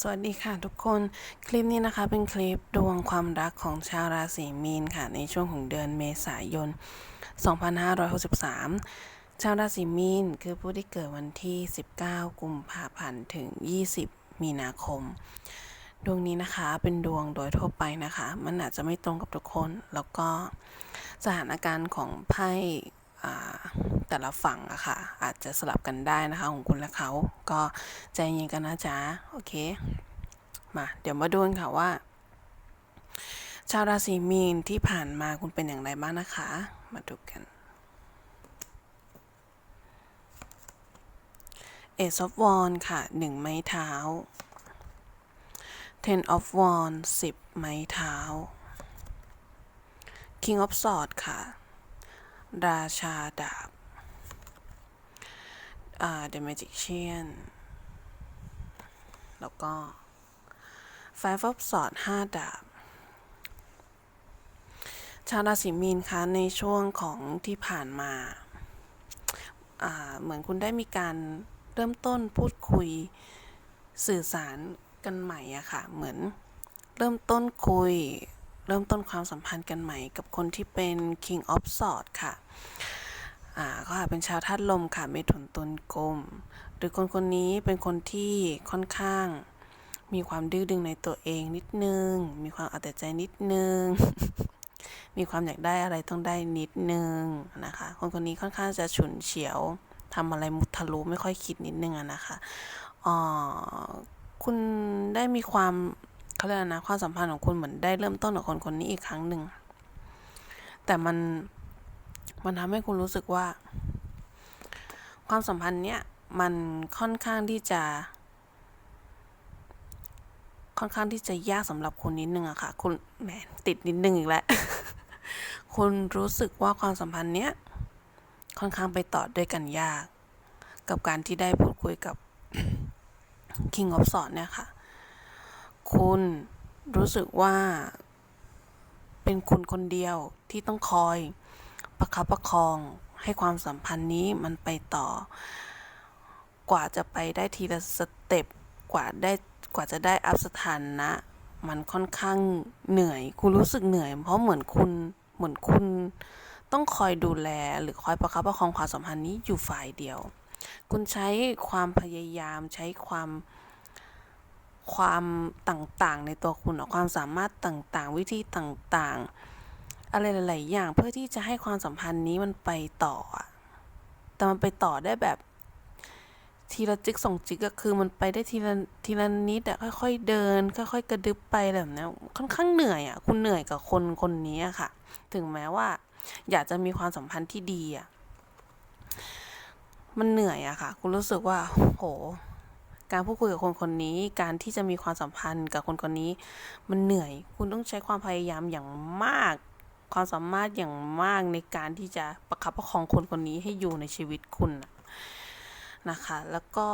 สวัสดีค่ะทุกคนคลิปนี้นะคะเป็นคลิปดวงความรักของชาวราศีมีนค่ะ ในช่วงของเดือนเมษายน 2563 ชาวราศีมีนคือผู้ที่เกิดวันที่ 19 กุมภาพันธ์ถึง 20 มีนาคม ดวงนี้นะคะเป็นดวงโดยทั่วไปนะคะ มันอาจจะไม่ตรงกับทุกคน แล้วก็สถานการณ์ของไพ่ แต่ละฝั่งอะค่ะ อาจจะสลับกันได้นะคะ ของคุณและเขา ก็ใจเย็นกันนะจ๊ะ โอเค มาเดี๋ยวมาดูกันค่ะว่า ชาวราศีมีนที่ผ่านมาคุณเป็นอย่างไรบ้างนะคะ มาดูกันเอ e of Wands ค่ะหนึ่งไม้เท้า Ten of Wands สิบไม้เท้า King of Swords ค่ะ ราชาดาบอ่า The Magician แล้วก็ Five of Swords ห้าดาบ ชาวราศีมีนคะในช่วงของที่ผ่านมาาเหมือนคุณได้มีการเริ่มต้นพูดคุยสื่อสารกันใหม่อะค่ะ เหมือนเริ่มต้นคุย เริ่มต้นความสัมพันธ์กันใหม่กับคนที่เป็น King of Swords ค่ะ อ่าก็อาจเป็นชาวธาตุลมค่ะเมถุนตุลกลม หรือคนคนนี้เป็นคนที่ค่อนข้าง มีความดื้อดึงในตัวเองนิดนึง มีความเอาแต่ใจนิดนึง มีความอยากได้อะไรต้องได้นิดนึงนะคะ คนคนนี้ค่อนข้างจะฉุนเฉียวทำอะไรมุทะลุไม่ค่อยคิดนิดนึงอะนะคะอ๋อคุณได้มีความเขาเรียกอะไรนะความสัมพันธ์ของคุณเหมือนได้เริ่มต้นกับคนคนนี้อีกครั้งหนึ่ง แต่มัน มันทำให้คุณรู้สึกว่า ความสัมพันธ์เนี้ยมันค่อนข้างที่จะ ค่อนข้างที่จะยากสำหรับคุณนิดนึงอะค่ะ คุณแหมติดนิดนึงอีกแล้วคุณรู้สึกว่าความสัมพันธ์เนี้ยค่อนข้างไปต่อด้วยกันยาก กับการที่ได้พูดคุยกับ King of s w o r d เนี่ยค่ะ คุณรู้สึกว่า เป็นคุณคนเดียวที่ต้องคอย ประคับประคองให้ความสัมพันธ์นี้มันไปต่อ กว่าจะไปได้ทีละสเต็ปกว่าได้กว่าจะได้อัพสถานะ มันค่อนข้างเหนื่อย คุณรู้สึกเหนื่อย เพราะเหมือนคุณเหมือนคุณต้องคอยดูแลหรือคอยประคับประคองความสัมพันธ์นี้อยู่ฝ่ายเดียว คุณใช้ความพยายามใช้ความความต่างๆ ในตัวคุณความสามารถต่างๆ วิธีต่างๆ อะไรหลาย ๆ อย่างเพื่อที่จะให้ความสัมพันธ์นี้มันไปต่ออะแต่มันไปต่อได้แบบ ทีละจิกสองจิกก็คือมันไปได้ทีละทีละนิดอะค่อย ๆ เดิน ค่อย ๆ กระดึบไปแบบนี้ค่อนข้างเหนื่อยอะคุณเหนื่อยกับคนคนนี้อะค่ะ ถึงแม้ว่า อยากจะมีความสัมพันธ์ที่ดีอะมันเหนื่อยอะค่ะ คุณรู้สึกว่าโห การพูดคุยกับคนคนนี้ การที่จะมีความสัมพันธ์กับคนคนนี้ มันเหนื่อย คุณต้องใช้ความพยายามอย่างมาก ความสามารถอย่างมากในการที่จะประคับประคองคนคนนี้ให้อยู่ในชีวิตคุณนะคะ แล้วก็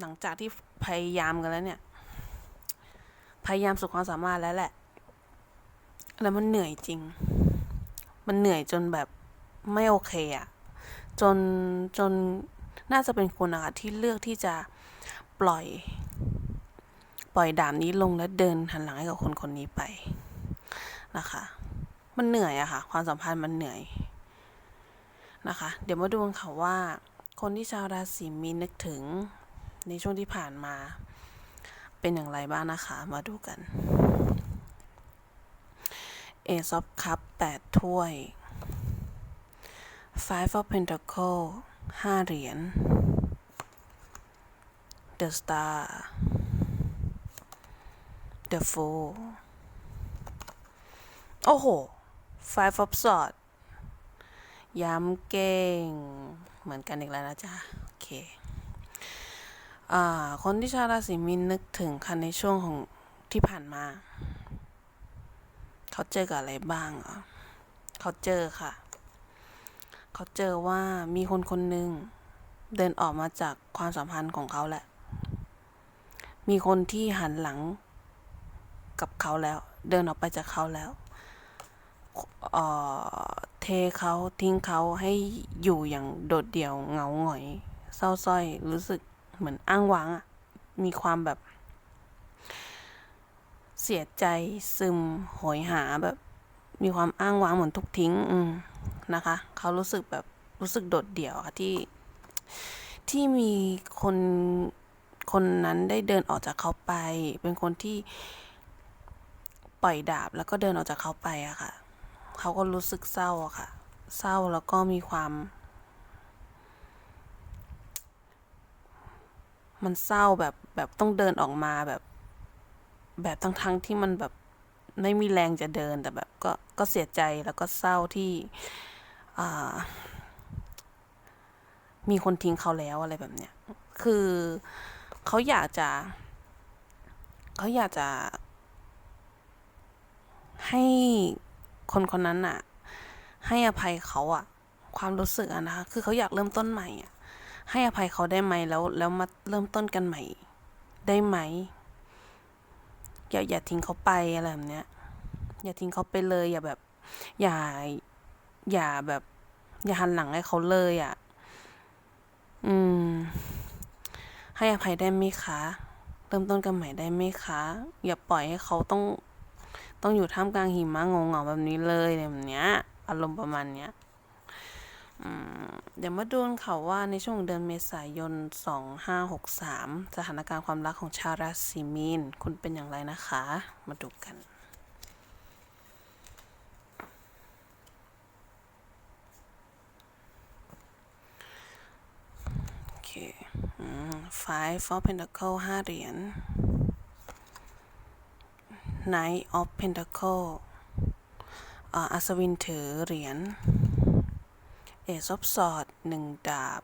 หลังจากที่พยายามกันแล้วเนี่ย พยายามสุดความสามารถแล้วแหละ แล้วมันเหนื่อยจริง มันเหนื่อยจนแบบไม่โอเคอะจนจนน่าจะเป็นคุณอะที่เลือกที่จะปล่อย ปล่อยดาบนี้ลงแล้วเดินหันหลังให้กับคนคนนี้ไปนะคะ มันเหนื่อยอะค่ะ ความสัมพันธ์มันเหนื่อยนะคะ เดี๋ยวมาดูกันค่ะว่า คนที่ชาวราศีมีนนึกถึงในช่วงที่ผ่านมา เป็นอย่างไรบ้างนะคะ มาดูกันเอซอฟคัพแปดถ้วย Five of Pentacle ห้าเหรียญ The Star The Fool โอ้โห Five of Swords ย้ำเก่ง เหมือนกันอีกแล้วนะจ๊ะ โอเคอ่าคนที่ชาวราศีมีนนึกถึงคันในช่วงของที่ผ่านมา เขาเจอกับอะไรบ้างเหรอเขาเจอค่ะ เขาเจอว่ามีคนคนหนึ่งเดินออกมาจากความสัมพันธ์ของเขาแหละ มีคนที่หันหลังกับเขาแล้ว เดินออกไปจากเขาแล้ว เทเขาทิ้งเขาให้อยู่อย่างโดดเดี่ยวเหงาหงอย เศร้าส้อยรู้สึกเหมือนอ้างว้างอะมีความแบบ เสียใจซึมโหยหาแบบ มีความอ้างว้างเหมือนทุกทิ้ง อืมนะคะ เขารู้สึกแบบรู้สึกโดดเดี่ยวค่ะที่ที่มีคนคนนั้นได้เดินออกจากเขาไป เป็นคนที่ปล่อยดาบแล้วก็เดินออกจากเขาไปอะค่ะ เขาก็รู้สึกเศร้าอะค่ะ เศร้าแล้วก็มีความ มันเศร้าแบบแบบต้องเดินออกมาแบบ แบบทั้งทั้งที่มันแบบไม่มีแรงจะเดินแต่แบบก็ก็เสียใจแล้วก็เศร้าที่มีคนทิ้งเขาแล้วอะไรแบบเนี้ย คือเขาอยากจะ เขาอยากจะให้ คนคนนั้นอะให้อภัยเขาอะความรู้สึกอะนะคะคือเขาอยากเริ่มต้นใหม่อะให้อภัยเขาได้ไหมแล้วแล้วมาเริ่มต้นกันใหม่ ได้ไหม อย่าอย่าทิ้งเขาไปอะไรแบบเนี้ยอย่าทิ้งเขาไปเลย อย่าแบบ อย่าอย่าแบบ อย่าหันหลังให้เขาเลยอะ่ะ อืม ให้อภัยได้ไหมคะ เริ่มต้นกันใหม่ได้ไหมคะ อย่าปล่อยให้เขาต้อง ต้องอยู่ท่ามกลางหิมะงงเหงาแบบนี้เลยแบบเนี้ยอารมณ์ประมาณเนี้ยเดี๋ยวมาดูนค่ะว่าในช่วงเดือนเมษายน 2563 สถานการณ์ความรักของชาวราศีมีน คุณเป็นอย่างไรนะคะ มาดูกัน โอเค five of pentacle ห้าเหรียญ knight of Pentacle อัศวินถือเหรียญ Ace of Swords หนึ่งดาบ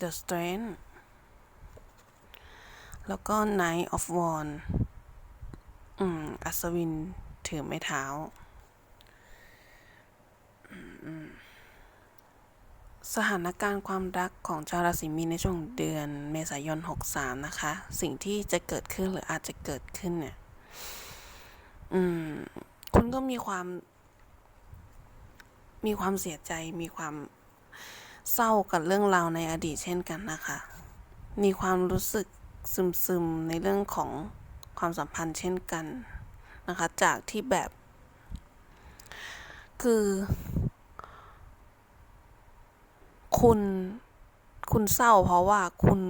The Strength แล้วก็ Knight of Wands อัศวินถือไม้เท้าอืมอืม สถานการณ์ความรักของชาวราศีมีนในช่วงเดือนเมษายน 63 นะคะ สิ่งที่จะเกิดขึ้นหรืออาจจะเกิดขึ้นเนี่ยอืมคุณก็มีความ มีความเสียใจมีความเศร้ากับเรื่องราวในอดีตเช่นกันนะคะ มีความรู้สึกซึมๆในเรื่องของความสัมพันธ์เช่นกันนะคะ จากที่แบบ คือ คุณ คุณเศร้า เพราะว่าคุณ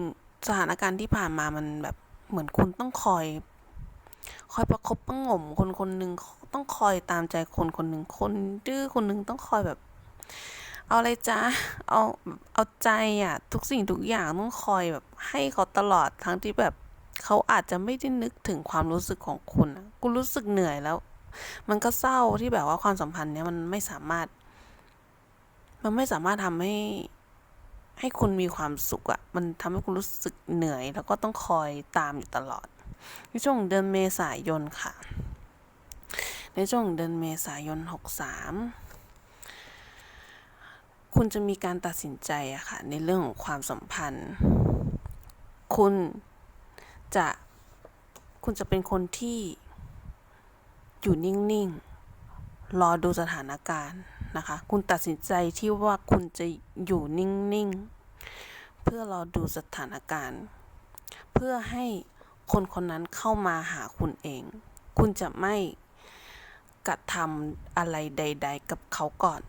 สถานการณ์ที่ผ่านมามันแบบเหมือนคุณต้องคอย คอยประคบประงมคนคนหนึ่งต้องคอยตามใจคนคนหนึ่งคนดื้อคนหนึ่งต้องคอยแบบ เอาอะไรจ้าเอาเอาใจอะ ทุกสิ่งทุกอย่างต้องคอยแบบ ให้เขาตลอดทั้งที่แบบเขาอาจจะไม่ได้นึกถึงความรู้สึกของคุณคุณรู้สึกเหนื่อยแล้ว มันก็เศร้าที่แบบว่าความสัมพันธ์เนี้ยมันไม่สามารถ มันไม่สามารถทำให้ ให้คุณมีความสุขอะมันทำให้คุณรู้สึกเหนื่อย แล้วก็ต้องคอยตามอยู่ตลอด ในช่วงเดือนเมษายนค่ะ ในช่วงเดือนเมษายน 63 คุณจะมีการตัดสินใจอะค่ะ ในเรื่องของความสัมพันธ์ คุณจะคุณจะเป็นคนที่อยู่นิ่ง ๆ รอดูสถานการณ์ นะคะ คุณตัดสินใจที่ว่าคุณจะอยู่นิ่ง ๆ เพื่อรอดูสถานการณ์ เพื่อให้คนคนนั้นเข้ามาหาคุณเอง คุณจะไม่กระทำอะไรใด ๆ กับเขาก่อน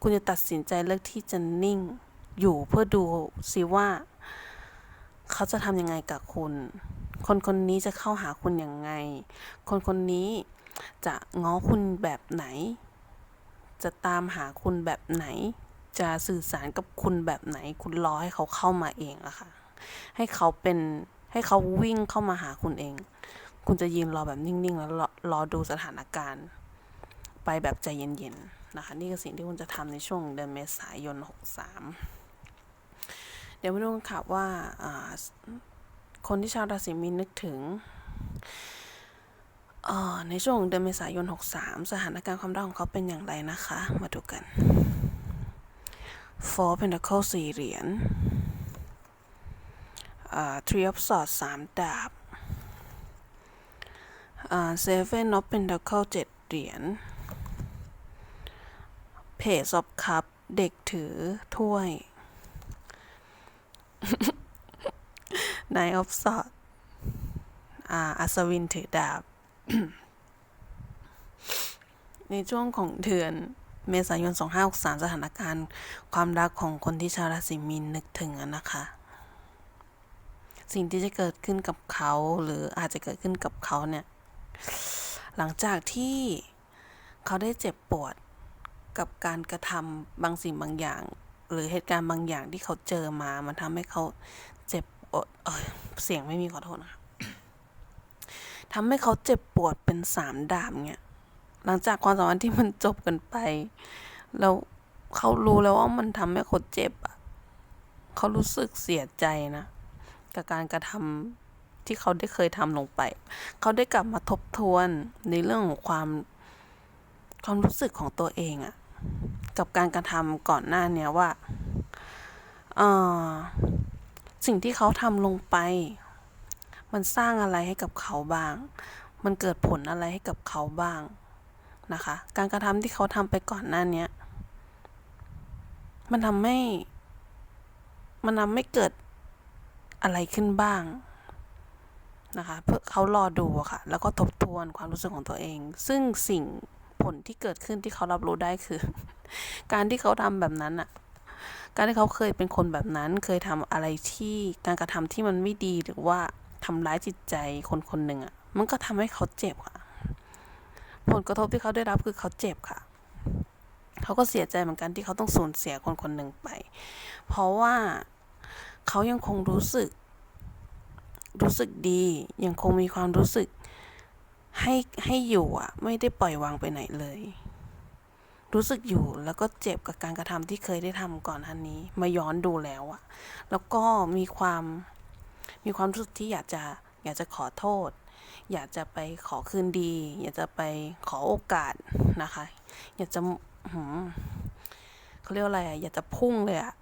คุณจะตัดสินใจเลือกที่จะนิ่ง อยู่เพื่อดูซิว่า เขาจะทำยังไงกับคุณ คนคนนี้จะเข้าหาคุณยังไง คนคนนี้จะง้อคุณแบบไหน จะตามหาคุณแบบไหน จะสื่อสารกับคุณแบบไหน คุณรอให้เขาเข้ามาเองอะค่ะ ให้เขาเป็นให้เขาวิ่งเข้ามาหาคุณเอง คุณจะยืนรอแบบนิ่งๆ แล้วรอรอดูสถานการณ์ ไปแบบใจเย็นๆนะคะ นี่คือสิ่งที่คุณจะทำในช่วงเดือนเมษายน 63 เดี๋ยวมาดูกันค่ะว่าอ่าคนที่ชาวราศีมีนนึกถึง ในช่วงเดือนเมษายน 63 สถานการณ์ความรักของเขาเป็นอย่างไรนะคะ มาดูกัน Four Pentacle สี่เหรียญ Three of Swords สามดาบ Seven of Pentacle เจ็ดเหรียญ Page of Cup เด็กถือถ้วย Nine of Swords ออัศวินถือดาบ ในช่วงของเดือนเมษายน 2563 สถานการณ์ ความรักของคนที่ชาวราศีมีนนึกถึงนะคะ สิ่งที่จะเกิดขึ้นกับเขาหรืออาจจะเกิดขึ้นกับเขาเนี่ย หลังจากที่เขาได้เจ็บปวดกับการกระทำบางสิ่งบางอย่าง หรือเหตุการณ์บางอย่างที่เขาเจอมา มันทำให้เขาเจ็บปวดเอยเสียงไม่มีขอโทษนะคะ ทำให้เขาเจ็บปวดเป็นสามดาบเนี่ยหลังจากความสัมพันธ์ที่มันจบกันไป แล้วเขารู้แล้วว่ามันทำให้เขาเจ็บอะเขารู้สึกเสียใจนะ กับการกระทำที่เขาได้เคยทำลงไป เขาได้กลับมาทบทวนในเรื่องของความความรู้สึกของตัวเองอะกับการกระทำก่อนหน้าเนี้ยว่าอ่อสิ่งที่เขาทำลงไป มันสร้างอะไรให้กับเขาบ้าง มันเกิดผลอะไรให้กับเขาบ้างนะคะ การกระทำที่เขาทำไปก่อนหน้าเนี้ยมันทำให้ มันทำให้เกิดอะไรขึ้นบ้างนะคะ เพื่อเขารอดูอะค่ะ แล้วก็ทบทวนความรู้สึกของตัวเอง ซึ่งสิ่งผลที่เกิดขึ้นที่เขารับรู้ได้คือ การที่เขาทำแบบนั้นอะการที่เขาเคยเป็นคนแบบนั้น เคยทำอะไรที่การกระทำที่มันไม่ดีหรือว่า ทำร้ายจิตใจคนคนหนึ่งอะมันก็ทำให้เขาเจ็บค่ะ ผลกระทบที่เขาได้รับคือเขาเจ็บค่ะ เขาก็เสียใจเหมือนกันที่เขาต้องสูญเสียคนคนหนึ่งไป เพราะว่าเขายังคงรู้สึก รู้สึกดี ยังคงมีความรู้สึกให้ให้อยู่อะ ไม่ได้ปล่อยวางไปไหนเลย รู้สึกอยู่แล้วก็เจ็บกับการกระทำที่เคยได้ทำก่อนท่านนี้ มาย้อนดูแล้วอะ แล้วก็มีความ มีความรู้สึกที่อยากจะอยากจะขอโทษ อยากจะไปขอคืนดี อยากจะไปขอโอกาสนะคะ อยากจะเขาเรียกอะไรอะอยากจะพุ่งเลยอะ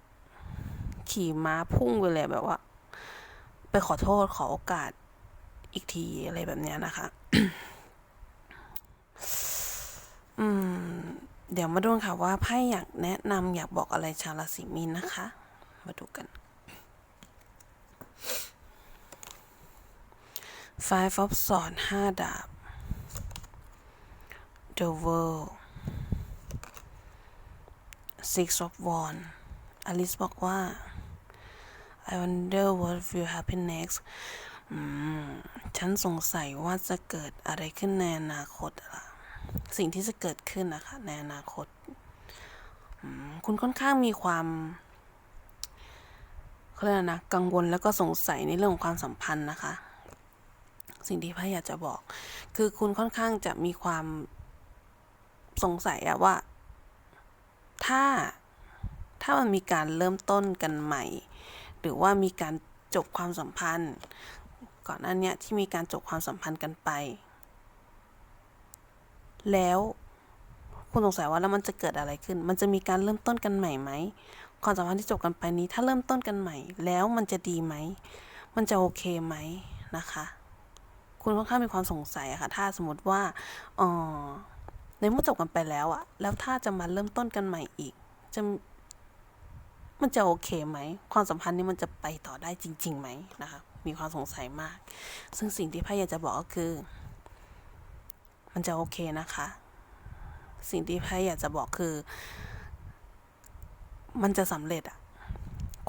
ขี่ม้าพุ่งไปเลยแบบว่า ไปขอโทษขอโอกาสอีกทีอะไรแบบเนี้ยนะคะ อืม เดี๋ยวมาดูค่ะว่าไพ่อยากแนะนำอยากบอกอะไรชาวราศีมีนนะคะ มาดูกัน Five of Swords ห้าดาบ The World Six of Wands อลิสบอกว่า I wonder what will happen next ฉันสงสัยว่าจะเกิดอะไรขึ้นในอนาคตล่ะ สิ่งที่จะเกิดขึ้นนะคะ ในอนาคต คุณค่อนข้างมีความเขาเรียกอะไรนะ กังวลแล้วก็สงสัยในเรื่องของความสัมพันธ์นะคะ สิ่งที่พ่ออยากจะบอก คือคุณค่อนข้างจะมีความสงสัยอะว่า ถ้าถ้ามันมีการเริ่มต้นกันใหม่ หรือว่ามีการจบความสัมพันธ์ ก่อนหน้าเนี้ยที่มีการจบความสัมพันธ์กันไป แล้วคุณสงสัยว่าแล้วมันจะเกิดอะไรขึ้น มันจะมีการเริ่มต้นกันใหม่ไหมความสัมพันธ์ที่จบกันไปนี้ ถ้าเริ่มต้นกันใหม่ แล้วมันจะดีไหม มันจะโอเคไหมนะคะ คุณค่อนข้างมีความสงสัยอะค่ะ ถ้าสมมติว่าออในเมื่อจบกันไปแล้วอะแล้วถ้าจะมาเริ่มต้นกันใหม่อีก จะมันจะโอเคไหม ความสัมพันธ์นี้มันจะไปต่อได้จริงๆไหมนะคะ มีความสงสัยมาก ซึ่งสิ่งที่พ่อยากจะบอกก็คือ มันจะโอเคนะคะ สิ่งที่พ่อยากจะบอกคือ มันจะสำเร็จอะ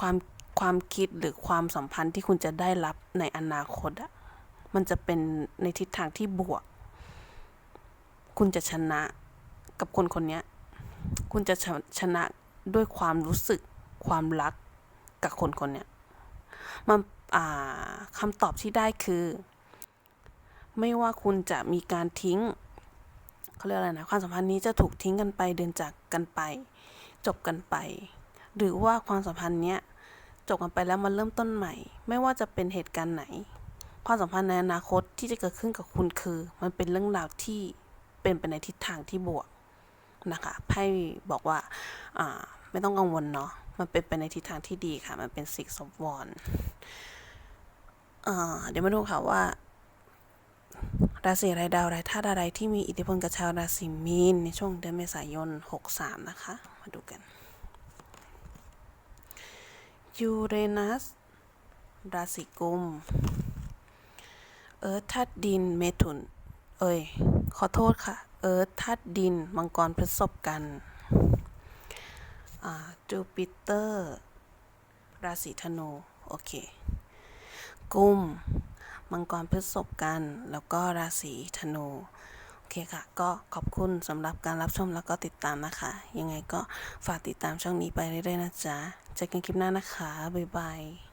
ความความคิดหรือความสัมพันธ์ที่คุณจะได้รับในอนาคตอะ มันจะเป็นในทิศทางที่บวก คุณจะชนะกับคนคนนี้คุณจะชชนะด้วยความรู้สึกความรักกับคนคนนี้มันคำตอบที่ได้คือ ไม่ว่าคุณจะมีการทิ้งเขาเรียกอะไรนะความสัมพันธ์นี้จะถูกทิ้งกันไปเดินจากกันไป จบกันไป หรือว่าความสัมพันธ์เนี้ยจบกันไปแล้วมันเริ่มต้นใหม่ ไม่ว่าจะเป็นเหตุการณ์ไหน ความสัมพันธ์ในอนาคตที่จะเกิดขึ้นกับคุณคือ มันเป็นเรื่องราวที่เป็นไปในทิศทางที่บวกนะคะไพ่บอกว่าอ่าไม่ต้องกังวลเนาะมันเป็นไปในทิศทางที่ดีค่ะ มันเป็น six of wands เดี๋ยวมาดูค่ะว่า ราศีอะไรดาวอะไรธาตุอะไรที่มีอิทธิพลกับชาวราศีมีนในช่วงเดือนเมษายน 63 นะคะ มาดูกันยูเรนัสราศีกุม เอิร์ธธาตุดินเมถุน เอ้ย ขอโทษค่ะ เอิร์ธธาตุดิน มังกรพฤษภกันจูปิเตอร์ ราศีธนู โอเค กุม มังกรพฤษภกัน แล้วก็ราศีธนู โอเคค่ะ ก็ขอบคุณสำหรับการรับชมแล้วก็ติดตามนะคะ ยังไงก็ฝากติดตามช่องนี้ไปเรื่อยๆนะจ๊ะ เจอกันคลิปหน้านะคะ บ๊ายบาย